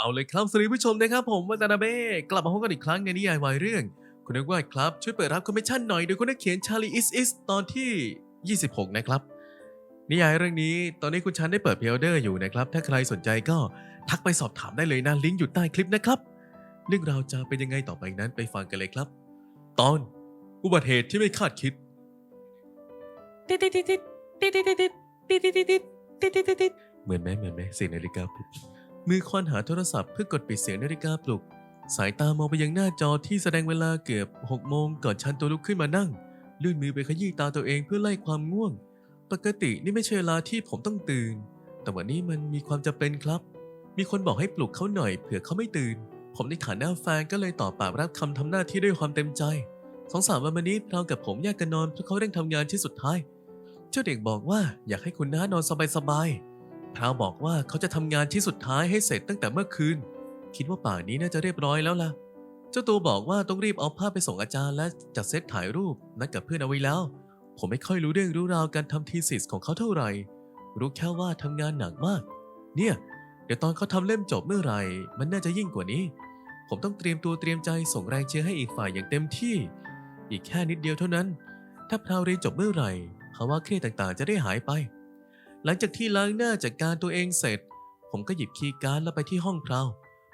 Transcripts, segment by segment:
เอาเลยครับสวัสดีผู้ชมนะครับผมวัตนาเบ้กลับมาพบกันอีกครั้งในนิยายวายเรื่อง คุณนึกว่าครับ ช่วยเปิดรับคอมมิชชั่นหน่อยโดยคุณนักเขียนชาลีอิสอิสตอนที่ 26 นะครับ นิยายเรื่องนี้ตอนนี้คุณชันได้เปิดเพลเดอร์อยู่นะครับ ถ้าใครสนใจก็ทักไปสอบถามได้เลยนะลิงก์อยู่ใต้คลิปนะครับ เรื่องราวจะเป็นยังไงต่อไปนั้นไปฟังกันเลยครับ ตอนอุบัติเหตุที่ไม่คาดคิดติดติดติดติดติดติดติดติดติดติดติดติดติดติดติดเหมือนไหมเหมือนไหมเสียงนาฬิกาปลุก มือควานหาโทรศัพท์เพื่อกดปิดเสียงนาฬิกาปลุก สายตามองไปยังหน้าจอที่แสดงเวลาเกือบ6โมงก่อนชันตัวลุกขึ้นมานั่ง ลื่นมือไปขยี้ตาตัวเองเพื่อไล่ความง่วง ปกตินี่ไม่ใช่เวลาที่ผมต้องตื่น แต่วันนี้มันมีความจำเป็นครับ มีคนบอกให้ปลุกเขาหน่อยเผื่อเขาไม่ตื่น ผมในฐานะแฟนก็เลยตอบปากรับคำทำหน้าที่ด้วยความเต็มใจสองสามวันมานี้พรากับผมแยกกันนอนเพราะเขาเร่งทำงานที่สุดท้าย เจ้าเด็กบอกว่าอยากให้คุณน้านอนสบายๆ พราวบอกว่าเขาจะทำงานที่สุดท้ายให้เสร็จตั้งแต่เมื่อคืน คิดว่าป่านนี้น่าจะเรียบร้อยแล้วล่ะ เจ้าตัวบอกว่าต้องรีบเอาภาพไปส่งอาจารย์และจัดเซตถ่ายรูปนัดกับเพื่อนเอาไว้แล้ว ผมไม่ค่อยรู้เรื่องรู้ราวการทำทีสิสของเขาเท่าไหร่ รู้แค่ว่าทำงานหนักมาก เนี่ย เดี๋ยวตอนเขาทำเล่มจบเมื่อไหร่ มันน่าจะยิ่งกว่านี้ ผมต้องเตรียมตัวเตรียมใจส่งแรงเชียร์ให้อีกฝ่ายอย่างเต็มที่ อีกแค่นิดเดียวเท่านั้น ถ้าพราวเรียนจบเมื่อไหร่ภาวะเครียดต่างๆ จะได้หายไป หลังจากที่ล้างหน้าจากการตัวเองเสร็จ ผมก็หยิบคีย์การ์ดแล้วไปที่ห้องพราว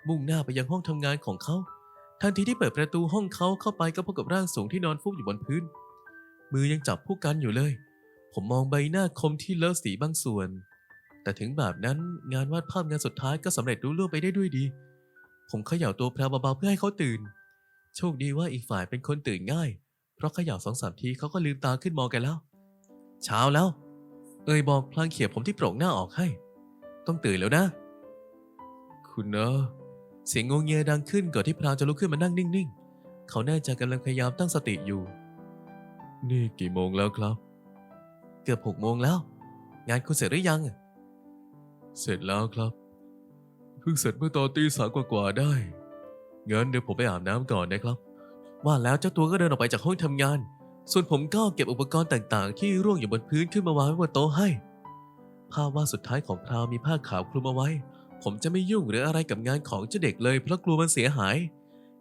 มุ่งหน้าไปยังห้องทำงานของเขา ทันทีที่เปิดประตูห้องเขาเข้าไปก็พบกับร่างสูงที่นอนฟุบอยู่บนพื้น มือยังจับผู้กันอยู่เลย ผมมองใบหน้าคมที่เลอะสีบางส่วน แต่ถึงแบบนั้นงานวาดภาพงานสุดท้ายก็สำเร็จรุ่ล่วงไปได้ด้วยดี ผมเขย่าตัวพราวเบาๆเพื่อให้เขาตื่น โชคดีว่าอีกฝ่ายเป็นคนตื่นง่าย เพราะเขย่าสองสามทีเขาก็ลืมตาขึ้นมองกันแล้ว เช้าแล้ว เอ่ยบอกพลางเขียบผมที่โปร่งหน้าออกให้ ต้องตื่นแล้วนะ คุณเนอะเสียงงงเงียดังขึ้นก่อนที่พราวจะลุกขึ้นมานั่งนิ่งๆ เขาแน่าจะกำลังพยายามตั้งสติอยู่ นี่กี่โมงแล้วครับ เกือบหกโมงแล้ว งานคุณเสร็จหรือยัง เสร็จแล้วครับ เพิ่งเสร็จเมื่อตอนตีสามกว่าๆได้งั้นเดี๋ยวผมไปอาบน้ำก่อนนะครับ ว่าแล้วเจ้าตัวก็เดินออกไปจากห้องทำงาน ส่วนผมก็เก็บอุปกรณ์ต่างๆ ที่ร่วงอยู่บนพื้นขึ้นมาวางไว้บนโต๊ะให้ภาพวาดสุดท้ายของพราวมีผ้าขาวคลุมเอาไว้ ผมจะไม่ยุ่งหรืออะไรกับงานของเจ้าเด็กเลยเพราะกลัวมันเสียหาย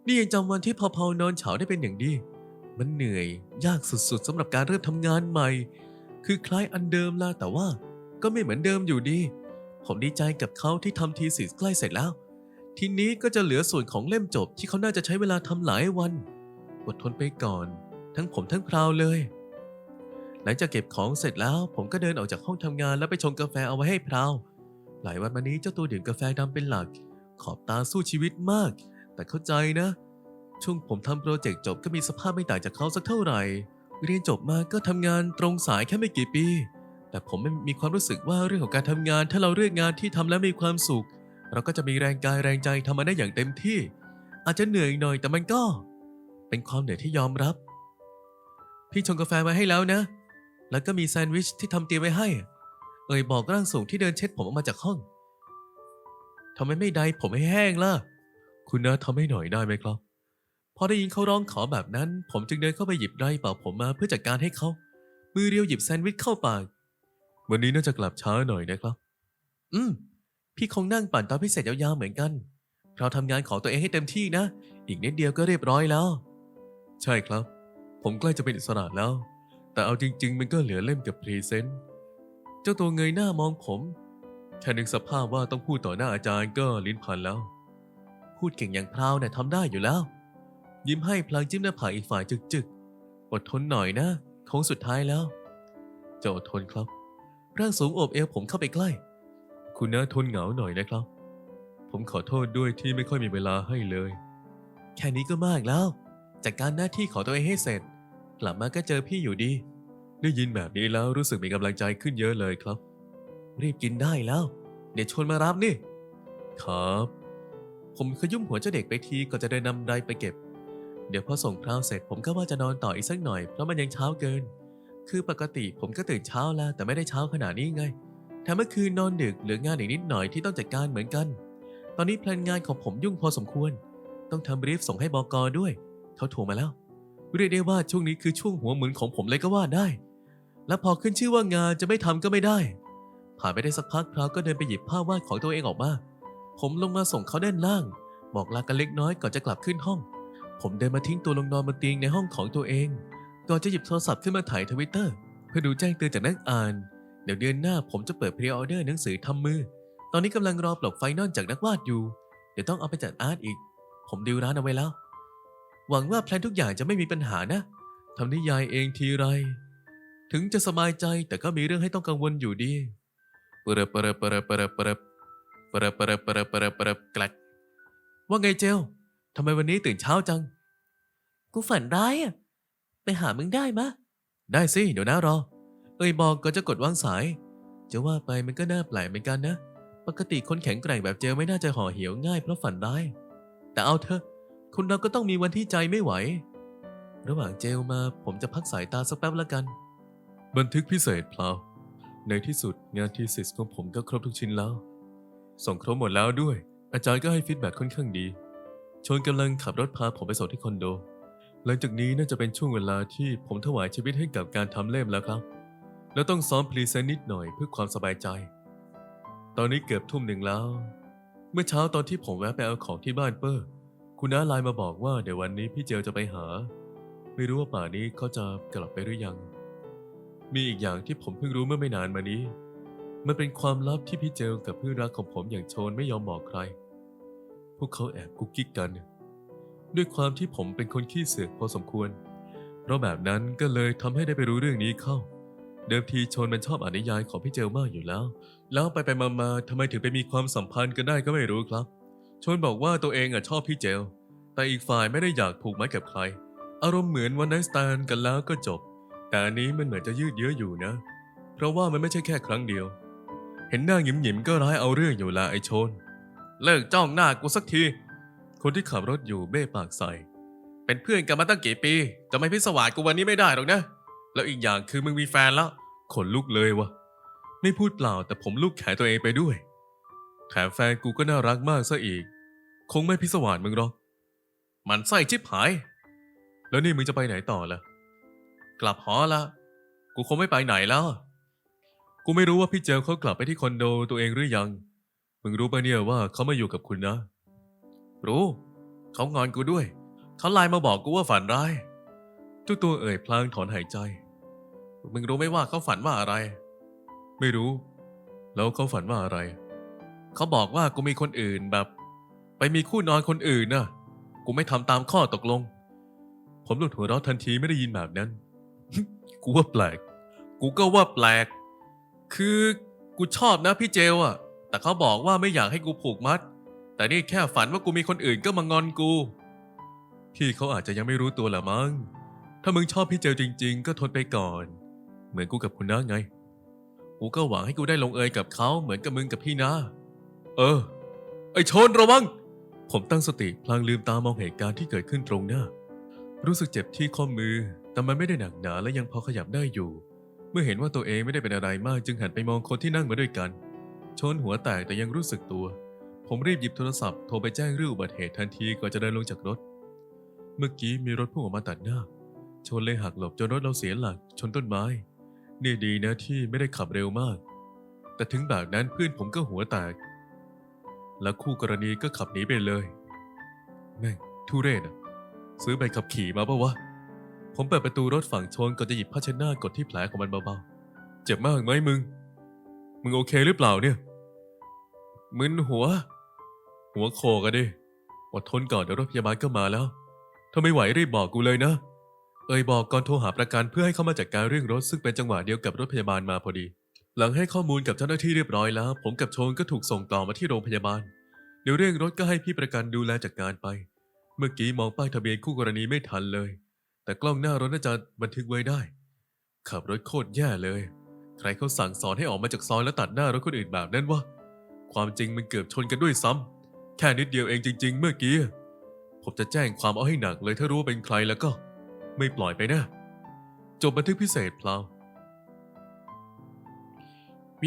นี่ยังจำวันที่พอเพานอนเฉาได้เป็นอย่างดี มันเหนื่อย ยากสุดๆสำหรับการเริ่มทำงานใหม่ คือคล้ายอันเดิมละแต่ว่าก็ไม่เหมือนเดิมอยู่ดี ผมดีใจกับเขาที่ทำทีสิใกล้เสร็จแล้ว ทีนี้ก็จะเหลือส่วนของเล่มจบที่เขาน่าจะใช้เวลาทำหลายวัน อดทนไปก่อน ทั้งผมทั้งพราวเลย หลังจากเก็บของเสร็จแล้วผมก็เดินออกจากห้องทำงานแล้วไปชงกาแฟเอาไว้ให้พราวหลายวันมานี้เจ้าตัวดื่มกาแฟดำเป็นหลัก ขอบตาสู้ชีวิตมาก แต่เข้าใจนะ ช่วงผมทำโปรเจกต์จบก็มีสภาพไม่ต่างจากเขาสักเท่าไหร่ เรียนจบมาก็ทำงานตรงสายแค่ไม่กี่ปี แต่ผมไม่มีความรู้สึกว่าเรื่องของการทำงาน ถ้าเราเลือกงานที่ทำแล้วมีความสุข เราก็จะมีแรงกายแรงใจทำมันได้อย่างเต็มที่ อาจจะเหนื่อยหน่อยแต่มันก็ เป็นความเหนื่อยที่ยอมรับ พี่ชงกาแฟมาให้แล้วนะ แล้วก็มีแซนด์วิชที่ทำเตรียมไว้ให้ เอ่ยบอกร่างสูงที่เดินเช็ดผมออกมาจากห้องทำไมไม่ได้ผมให้แห้งล่ะ คุณนะทำให้หน่อยได้ไหมครับ พอได้ยินเขาร้องขอแบบนั้น ผมจึงเดินเข้าไปหยิบไดร์เป่าผมมาเพื่อจัดการให้เขา มือเรียวหยิบแซนด์วิชเข้าปาก วันนี้น่าจะกลับช้าหน่อยนะครับ อืม พี่คงนั่งปั่นตอนพิเศษยาวๆเหมือนกัน เราทำงานของตัวเองให้เต็มที่นะ อีกนิดเดียวก็เรียบร้อยแล้ว ใช่ครับ ผมใกล้จะเป็นอิสระแล้ว แต่เอาจริง ๆ มันก็เหลือเล่มกับพรีเซนต์ เจ้าตัวเงยหน้ามองผม แค่นึกสภาพว่าต้องพูดต่อหน้าอาจารย์ก็ลิ้นพันแล้ว พูดเก่งอย่างพราวเนี่ยทำได้อยู่แล้ว ยิ้มให้พลางจิ้มหน้าผากอีกฝ่ายจึกๆ อดทนหน่อยนะโค้งสุดท้ายแล้ว จะอดทนครับ ร่างสูงโอบเอวผมเข้าไปใกล้ คุณน่าทนเหงาหน่อยนะครับ ผมขอโทษด้วยที่ไม่ค่อยมีเวลาให้เลย แค่นี้ก็มากแล้ว จัดการหน้าที่ของตัวเองให้เสร็จ กลับมาก็เจอพี่อยู่ดี ได้ยินแบบนี้แล้วรู้สึกมีกำลังใจขึ้นเยอะเลยครับ รีบกินได้แล้ว เดี๋ยวชวนมารับนี่ ครับ ผมขยุ่มหัวเจ้าเด็กไปทีก่อนจะเดินนำไดไปเก็บ เดี๋ยวพอส่งพราวเสร็จผมก็ว่าจะนอนต่ออีกสักหน่อยเพราะมันยังเช้าเกิน คือปกติผมก็ตื่นเช้าแล้วแต่ไม่ได้เช้าขนาดนี้ไงแถมเมื่อคืนนอนดึกเหลืองานอีกนิดหน่อยที่ต้องจัดการเหมือนกัน ตอนนี้แพลนงานของผมยุ่งพอสมควร ต้องทำบรีฟส่งให้บอกอด้วย เขาโทรมาแล้ว เรียกได้ว่าช่วงนี้คือช่วงหัวหมุนของผมเลยก็ว่าได้ และพอขึ้นชื่อว่างานจะไม่ทำก็ไม่ได้ ผ่านไปได้สักพักพราวก็เดินไปหยิบผ้าวาดของตัวเองออกมา ผมลงมาส่งเขาด้านล่าง บอกลากันเล็กน้อยก่อนจะกลับขึ้นห้อง ผมเดินมาทิ้งตัวลงนอนบนเตียงในห้องของตัวเอง ก่อนจะหยิบโทรศัพท์ขึ้นมาถ่ายทวิตเตอร์เพื่อดูแจ้งเตือนจากนักอ่าน เดี๋ยวเดือนหน้าผมจะเปิดพรีออเดอร์หนังสือทำมือ ตอนนี้กำลังรอปลอกไฟนอลจากนักวาดอยู่ เดี๋ยวต้องเอาไปจัดอาร์ตอีก ผมดีลร้านเอาไว้แล้ว หวังว่าแพลนทุกอย่างจะไม่มีปัญหานะทำนิยายเองทีไร ถึงจะสบายใจแต่ก็มีเรื่องให้ต้องกังวลอยู่ดีปรบปรบปรบปรบปรบปรบปรบปรบปรบปรบกลักว่าไงเจลทำไมวันนี้ตื่นเช้าจัง กูฝันร้ายอะไปหามึงได้มะ ได้สิ เดี๋ยวนะรอ เอ้ยบอกก็จะกดวางสาย จะว่าไปมันก็น่าแปลกเหมือนกันนะ ปกติคนแข็งแกร่งแบบเจลไม่น่าจะห่อเหี่ยวง่ายเพราะฝันร้าย แต่เอาเถอะ คนเราก็ต้องมีวันที่ใจไม่ไหว ระหว่างเจลมาผมจะพักสายตาสักแป๊บละกัน บันทึกพิเศษเพลาในที่สุดงานทีสิสของผมก็ครบทุกชิ้นแล้ว ส่งครบหมดแล้วด้วย อาจารย์ก็ให้ฟีดแบ็ค่อนข้างดี ชนกำลังขับรถพาผมไปส่งที่คอนโด หลังจากนี้น่าจะเป็นช่วงเวลาที่ผมถวายชีวิตให้กับการทำเล่มแล้วครับ แล้วต้องซ้อมพรีเซนต์นิดหน่อยเพื่อความสบายใจ ตอนนี้เกือบทุ่มหนึ่งแล้ว เมื่อเช้าตอนที่ผมแวะไปเอาของที่บ้านเปอร์ คุณน้าไลน์มาบอกว่าเดี๋ยววันนี้พี่เจลจะไปหา ไม่รู้ว่าป่านี้เขาจะกลับไปหรือยัง มีอีกอย่างที่ผมเพิ่งรู้เมื่อไม่นานมานี้ มันเป็นความลับที่พี่เจลกับเพื่อนรักของผมอย่างโชนไม่ยอมบอกใคร พวกเขาแอบกุ๊กกิ๊กกัน ด้วยความที่ผมเป็นคนขี้เสือกพอสมควร เพราะแบบนั้นก็เลยทำให้ได้ไปรู้เรื่องนี้เข้า เดิมทีชนมันชอบอ่านนิยายของพี่เจลมากอยู่แล้ว แล้วไปไปมามาทำไมถึงไปมีความสัมพันธ์กันได้ก็ไม่รู้ครับ ชนบอกว่าตัวเองอะชอบพี่เจล แต่อีกฝ่ายไม่ได้อยากผูกไม้กับใคร อารมณ์เหมือนวันไนสแตนกันแล้วก็จบ แต่อันนี้มันเหมือนจะยืดเยื้ออยู่นะ เพราะว่ามันไม่ใช่แค่ครั้งเดียว เห็นหน้าหยิมๆก็ร้ายเอาเรื่องอยู่ละไอชน เลิกจ้องหน้ากูสักที คนที่ขับรถอยู่เบ้ปากใส่ เป็นเพื่อนกันมาตั้งกี่ปี จะไม่พิสวาสกูวันนี้ไม่ได้หรอกนะ แล้วอีกอย่างคือมึงมีแฟนแล้ว ขนลุกเลยวะไม่พูดเปล่าแต่ผมลูกแขนตัวเองไปด้วย แถมแฟนกูก็น่ารักมากซะอีก คงไม่พิสวาสมึงหรอก มันไส้ชิบหาย แล้วนี่มึงจะไปไหนต่อล่ะ กลับหอละ กูคงไม่ไปไหนแล้ว กูไม่รู้ว่าพี่เจลเขากลับไปที่คอนโดตัวเองหรือยัง มึงรู้ปะเนี่ยว่าเขามาอยู่กับคุณนะ รู้ เขางอนกูด้วย เขาไลน์มาบอกกูว่าฝันร้ายเจ้าตัวเอ่ยพลางถอนหายใจ มึงรู้ไหมว่าเขาฝันว่าอะไร ไม่รู้ แล้วเขาฝันว่าอะไร เขาบอกว่ากูมีคนอื่นแบบ ไปมีคู่นอนคนอื่นน่ะ กูไม่ทำตามข้อตกลง ผมหลุดหัวเราะทันทีไม่ได้ยินแบบนั้น กูว่าแปลก กูก็ว่าแปลก คือกูชอบนะพี่เจลอะแต่เขาบอกว่าไม่อยากให้กูผูกมัด แต่นี่แค่ฝันว่ากูมีคนอื่นก็มางอนกู พี่เขาอาจจะยังไม่รู้ตัวละมั้ง ถ้ามึงชอบพี่เจลจริง ๆ ก็ทนไปก่อน เหมือนกูกับคุณน้าไง กูก็หวังให้กูได้ลงเอยกับเขาเหมือนกับมึงกับพี่นะ เออ ไอชนระวัง ผมตั้งสติพลางลืมตามองเหตุการณ์ที่เกิดขึ้นตรงหน้า รู้สึกเจ็บที่ข้อมือ แต่มันไม่ได้หนักหนาและยังพอขยับได้อยู่ เมื่อเห็นว่าตัวเองไม่ได้เป็นอะไรมากจึงหันไปมองคนที่นั่งมาด้วยกัน ชนหัวแตกแต่ยังรู้สึกตัว ผมรีบหยิบโทรศัพท์โทรไปแจ้งเรื่องอุบัติเหตุทันทีก่อนจะเดินลงจากรถ เมื่อกี้มีรถพุ่งออกมาตัดหน้า ชนเลยหักหลบจนรถเราเสียหลัก ชนต้นไม้ นี่ดีนะที่ไม่ได้ขับเร็วมาก แต่ถึงแบบนั้นเพื่อนผมก็หัวแตก และคู่กรณีก็ขับหนีไปเลย แม่งทุเรศอะซื้อใบขับขี่มาปะวะ ผมเปิดประตูรถฝั่งชนก่อนจะหยิบผ้าเช็ดหน้ากดที่แผลของมันเบาๆ เจ็บมากไหมมึง มึงโอเคหรือเปล่าเนี่ย มึนหัว หัวโคกันดิ อดทนก่อนเดี๋ยวรถพยาบาลก็มาแล้ว ถ้าไม่ไหวรีบบอกกูเลยนะ เอ่ยบอกก่อนโทรหาประกันเพื่อให้เข้ามาจัดการเรื่องรถซึ่งเป็นจังหวะเดียวกับรถพยาบาลมาพอดี หลังให้ข้อมูลกับเจ้าหน้าที่เรียบร้อยแล้ว ผมกับโชนก็ถูกส่งต่อมาที่โรงพยาบาลเดี๋ยวเรื่องรถก็ให้พี่ประกันดูแลจัดการไป เมื่อกี้มองป้ายทะเบียนคู่กรณีไม่ทันเลย แต่กล้องหน้ารถน่าจะบันทึกไว้ได้ ขับรถโคตรแย่เลย ใครเขาสั่งสอนให้ออกมาจากซอยแล้วตัดหน้ารถคนอื่นแบบนั้นวะความจริงมันเกือบชนกันด้วยซ้ำแค่นิดเดียวเองจริง ๆ เมื่อกี้ผมจะแจ้งความเอาให้หนักเลยถ้ารู้ว่าเป็นใครแล้วก็ ไม่ปล่อยไปนะ จบบันทึกพิเศษพลา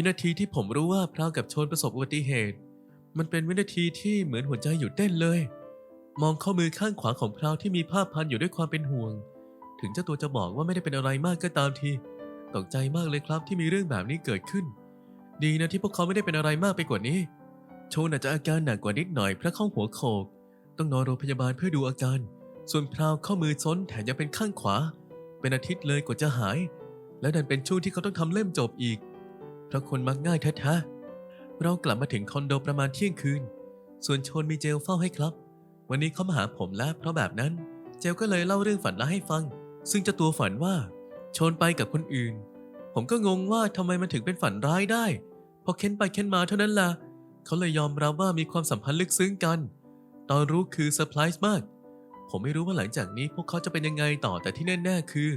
วินาทีที่ผมรู้ว่าพราวกับชนประสบอุบัติเหตุ มันเป็นวินาทีที่เหมือนหัวใจหยุดเต้นเลย มองข้อมือข้างขวาของพราวที่มีผ้าพันอยู่ด้วยความเป็นห่วง ถึงเจ้าตัวจะบอกว่าไม่ได้เป็นอะไรมากก็ตามทีตกใจมากเลยครับที่มีเรื่องแบบนี้เกิดขึ้น ดีนะที่พวกเขาไม่ได้เป็นอะไรมากไปกว่านี้ โชนอาจจะอาการหนักกว่านิดหน่อยเพราะเข้าหัวโขก ต้องนอนโรงพยาบาลเพื่อดูอาการ ส่วนพราวข้อมือซ้นแถมยังเป็นข้างขวา เป็นอาทิตย์เลยกว่าจะหาย แล้วดันเป็นช่วงที่เขาต้องทำเล่มจบอีก เพราะคนมักง่ายแท้ๆเรากลับมาถึงคอนโดประมาณเที่ยงคืน ส่วนโชนมีเจลเฝ้าให้ครับ วันนี้เขามาหาผมแล้วเพราะแบบนั้น เจลก็เลยเล่าเรื่องฝันร้ายให้ฟัง ซึ่งเจ้าตัวฝันว่าโชนไปกับคนอื่น ผมก็งงว่าทำไมมันถึงเป็นฝันร้ายได้ พอเค้นไปเค้นมาเท่านั้นล่ะเขาเลยยอมรับว่ามีความสัมพันธ์ลึกซึ้งกัน ตอนรู้คือเซอร์ไพรส์มาก ผมไม่รู้ว่าหลังจากนี้พวกเขาจะเป็นยังไงต่อแต่ที่แน่ๆคือ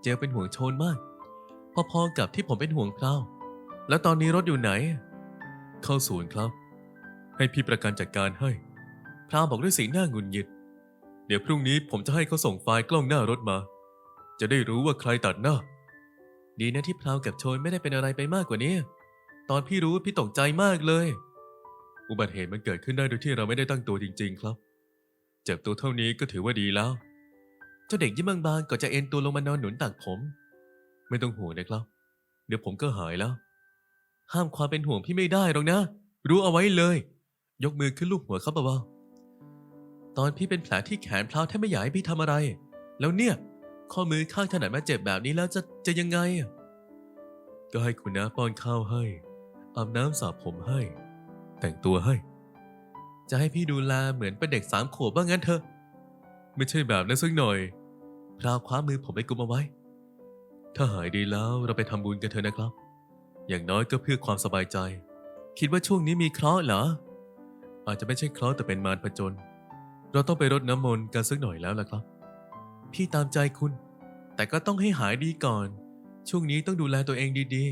เจลเป็นห่วงโชนมาก พอๆกับที่ผมเป็นห่วงพราว แล้วตอนนี้รถอยู่ไหน เข้าศูนย์ครับ ให้พี่ประกันจัดการให้ พราวบอกด้วยสีหน้าหงุนหงิด เดี๋ยวพรุ่งนี้ผมจะให้เขาส่งไฟล์กล้องหน้ารถมา จะได้รู้ว่าใครตัดหน้า ดีนะที่พราวกับโชนไม่ได้เป็นอะไรไปมากกว่านี้ ตอนพี่รู้พี่ตกใจมากเลย อุบัติเหตุมันเกิดขึ้นได้โดยที่เราไม่ได้ตั้งตัวจริง ๆ ครับ เจ็บตัวเท่านี้ก็ถือว่าดีแล้ว เจ้าเด็กยิ้มบางๆก็จะเอ็นตัวลงมานอนหนุนตักผม ไม่ต้องห่วงนะครับ เดี๋ยวผมก็หายแล้ว ห้ามความเป็นห่วงพี่ไม่ได้หรอกนะ รู้เอาไว้เลย ยกมือขึ้นลูบหัวเขาเบาๆตอนพี่เป็นแผลที่แขนพลาแทบไม่อยากให้พี่ทำอะไร แล้วเนี่ย ข้อมือข้างถนัดมาเจ็บแบบนี้แล้วจะจะยังไง ก็ให้คุณน้าป้อนข้าวให้อาบน้ำสระผมให้ แต่งตัวให้ จะให้พี่ดูแลเหมือนเป็นเด็กสามขวบว่างั้นเถอะ ไม่ใช่แบบนั้นสักหน่อยพราวคว้ามือผมไปกุมเอาไว้ ถ้าหายดีแล้วเราไปทำบุญกันเถอะนะครับ อย่างน้อยก็เพื่อความสบายใจ คิดว่าช่วงนี้มีเคราะห์เหรอ อาจจะไม่ใช่เคราะห์แต่เป็นมารผจญเราต้องไปรดน้ำมนต์กันสักหน่อยแล้วล่ะครับ พี่ตามใจคุณ แต่ก็ต้องให้หายดีก่อน ช่วงนี้ต้องดูแลตัวเองดี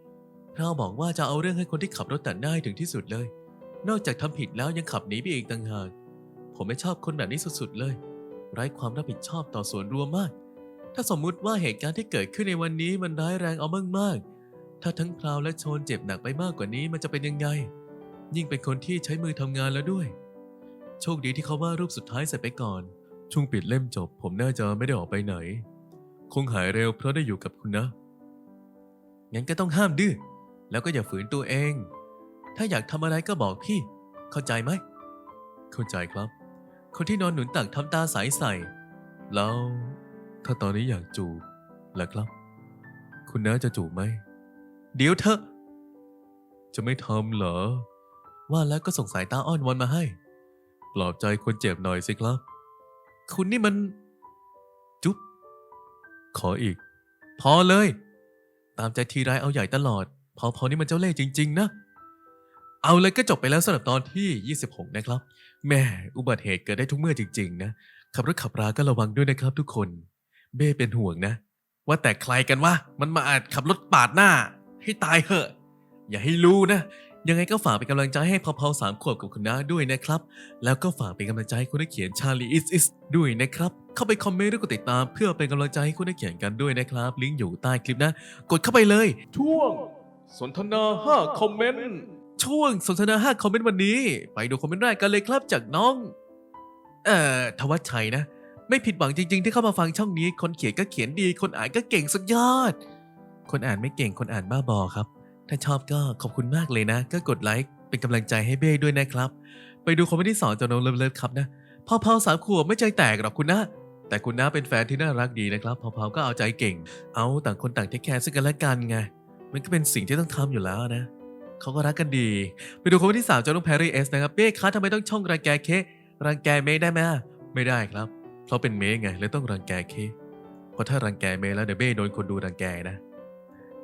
ๆพราวบอกว่าจะเอาเรื่องให้คนที่ขับรถตัดหน้าให้ถึงที่สุดเลย นอกจากทำผิดแล้วยังขับหนีไปอีกต่างหาก ผมไม่ชอบคนแบบนี้สุดๆเลย ไร้ความรับผิดชอบต่อส่วนรวมมาก ถ้าสมมุติว่าเหตุการณ์ที่เกิดขึ้นในวันนี้มันร้ายแรงเอามากๆ ถ้าทั้งพราวและโชนเจ็บหนักไปมากกว่านี้มันจะเป็นยังไง ยิ่งเป็นคนที่ใช้มือทำงานแล้วด้วย โชคดีที่เขาว่ารูปสุดท้ายเสร็จไปก่อน ช่วงปิดเล่มจบ ผมน่าจะไม่ได้ออกไปไหน คงหายเร็วเพราะได้อยู่กับคุณนะ งั้นก็ต้องห้ามดื้อ แล้วก็อย่าฝืนตัวเอง ถ้าอยากทำอะไรก็บอกพี่ เข้าใจไหม เข้าใจครับ คนที่นอนหนุนตักทำตาใสใส่แล้วถ้าตอนนี้อยากจูบล่ะครับ คุณน้าจะจูบไหม เดี๋ยวเถอจะไม่ทำเหรอ ว่าแล้วก็ส่งสายตาอ้อนวอนมาให้ ปลอบใจคนเจ็บหน่อยสิครับ คุณนี่มัน จุ๊บ ขออีก พอเลย ตามใจทีไรเอาใหญ่ตลอด พอพอนี่มันเจ้าเล่ห์จริง ๆ นะ เอาเลยก็จบไปแล้วสำหรับตอนที่ 26 นะครับ แม่อุบัติเหตุเกิดได้ทุกเมื่อจริง ๆ นะ ขับรถขับราก็ระวังด้วยนะครับ ทุกคน เบ้เป็นห่วงนะ ว่าแต่ใครกันวะ มันมาอาจขับรถปาดหน้า ให้ตายเหอะ อย่าให้รู้นะ ยังไงก็ฝากเป็นกำลังใจให้พอพอสามขวบกับคุณน้าด้วยนะครับ แล้วก็ฝากเป็นกำลังใจให้คุณนักเขียนชาลีอิสอิสด้วยนะครับ เข้าไปคอมเมนต์หรือกดติดตาม เพื่อเป็นกำลังใจให้คุณนักเขียนกันด้วยนะครับ ลิงก์อยู่ใต้คลิปนะ กดเข้าไปเลย ช่วง สนทนา 5 คอมเมนต์ ช่วงสนทนา 5 คอมเมนต์วันนี้ ไปดูคอมเมนต์แรกกันเลยครับจากน้อง เอ่อทวัชชัยนะ ไม่ผิดหวังจริง ๆ ที่เข้ามาฟังช่องนี้ คนเขียนก็เขียนดี คนอ่านก็เก่งสุดยอด คนอ่านไม่เก่งคนอ่านบ้าบอครับ ถ้าชอบก็ขอบคุณมากเลยนะ ก็กดไลค์เป็นกำลังใจให้เบ้ด้วยนะครับ ไปดูคอมเมนต์ที่สองจากน้องเลิฟๆครับนะพอเผาสามขวบไม่ใจแตกหรอกคุณนะแต่คุณน้าเป็นแฟนที่น่ารักดีนะครับพอเผาก็เอาใจเก่ง เอาต่างคนต่างเทคแคร์ซึ่งกันและกันไง มันก็เป็นสิ่งที่ต้องทำอยู่แล้วนะ เขาก็รักกันดี ไปดูคอมเมนต์ที่สามจากน้องแพรรี่เอสนะครับเบ้คะทำไมต้องช่องรังแกเครังแกเมย์ได้ไหมไม่ได้ครับ เพราะเป็นเมย์ไงเลยต้องรังแกเคเพราะถ้ารังแกเมย์แล้วเดี๋ยวเบ้โดนคนดูรังแกนะ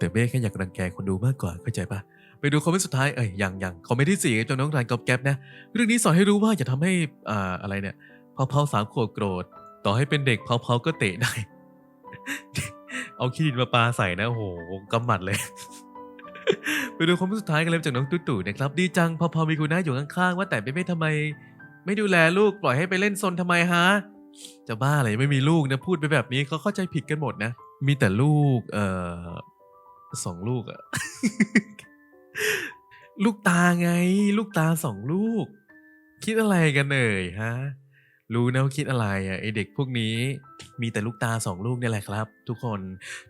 แต่เบ้แค่อยากรังแกคนดูมากกว่าเข้าใจปะไปดูคอมเมนต์สุดท้ายเอ้ยยังยังคอมเมนต์ที่สี่จากน้องรันกอบแก๊ปนะเรื่องนี้สอนให้รู้ว่าอย่าทำให้อ่าอะไรเนี่ยเผาเผาสามขวบโกรธ ต่อให้เป็นเด็กเผาเผาก็เตะได้ เอาขี้ดินมาปาใส่นะโหกำหมัดเลย ไปดูคอมเมนต์สุดท้ายกันเลยจากน้องตุ๊ตู่นะครับดีจังพอพอมีคุณน้าอยู่ข้างๆว่าแต่ไม่ไม่ทำไม ไม่ดูแลลูกปล่อยให้ไปเล่นซนทำไมฮะจะบ้าอะไรไม่มีลูกนะพูดไปแบบนี้เขาเข้าใจผิดกันหมดนะมีแต่ลูกเอ่อ สองลูกอะลูกตาไง ลูกตาสองลูก คิดอะไรกันเอ่ยฮะ รู้นะว่าคิดอะไรอะไอเด็กพวกนี้ มีแต่ลูกตาสองลูกนี่แหละครับ ทุกคน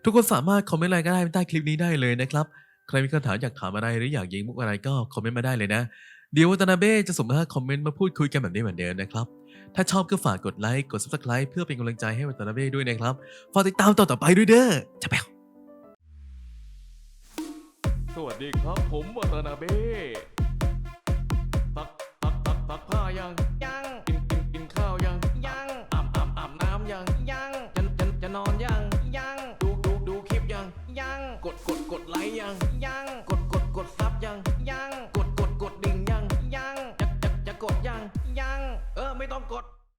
ทุกคนสามารถคอมเมนต์อะไรก็ได้ใต้คลิปนี้ได้เลยนะครับ ใครมีคำถามอยากถามอะไรหรืออยากยิงมุกอะไรก็คอมเมนต์มาได้เลยนะ เดี๋ยววัตนาเบ้จะสมมติคอมเมนต์มาพูดคุยกันแบบนี้เหมือนเดิมนะครับถ้าชอบก็ฝากกดไลค์ กด subscribe เพื่อเป็นกำลังใจให้วัตนาเบ้ด้วยนะครับ ฝากติดตามตอนต่อไปด้วยเด้อจะเป สวัสดีครับผมวัตนาเบ้ตักตักตักตักผ้ายัง